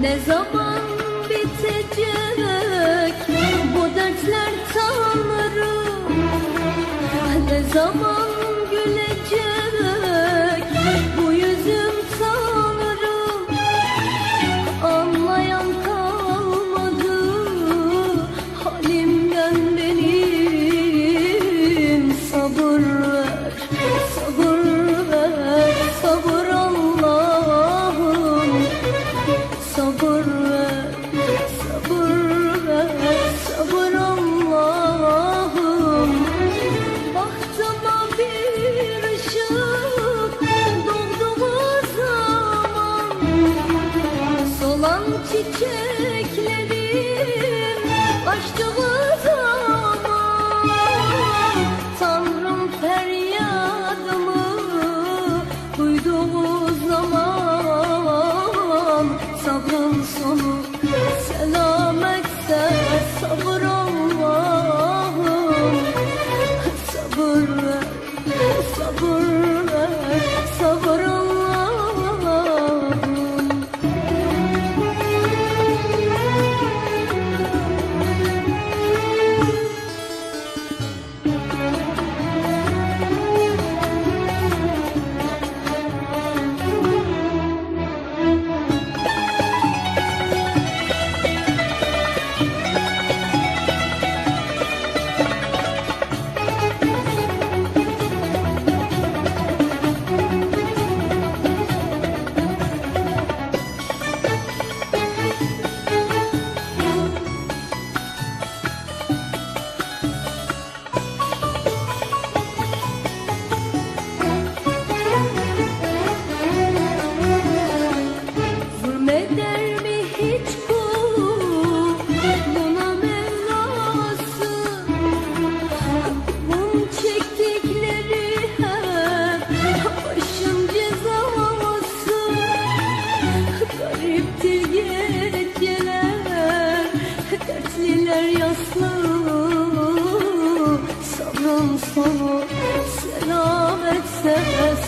Ne zaman bitecek? Bu dertler tanrım Ne zaman Solan Mi hiç buna Mevlası Bunun çektikleri hep başın cezası. Gariptir geceler dertliler yaslı. Sabrın sonu selametse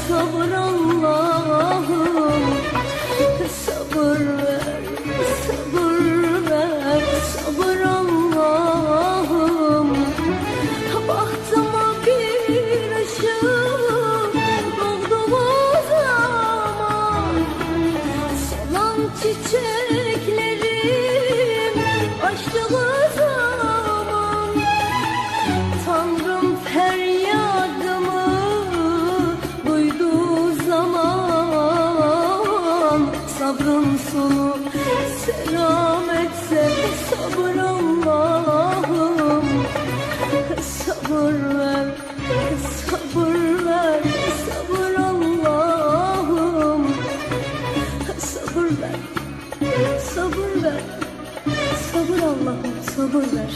sabır çiçeklerim açtığı zaman. Tanrım feryadımı duyduğu zaman. Sabrın sonu sabır Allah'ım ver, sabır ver, sabır Allah'ım sabır ver.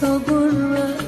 Sabır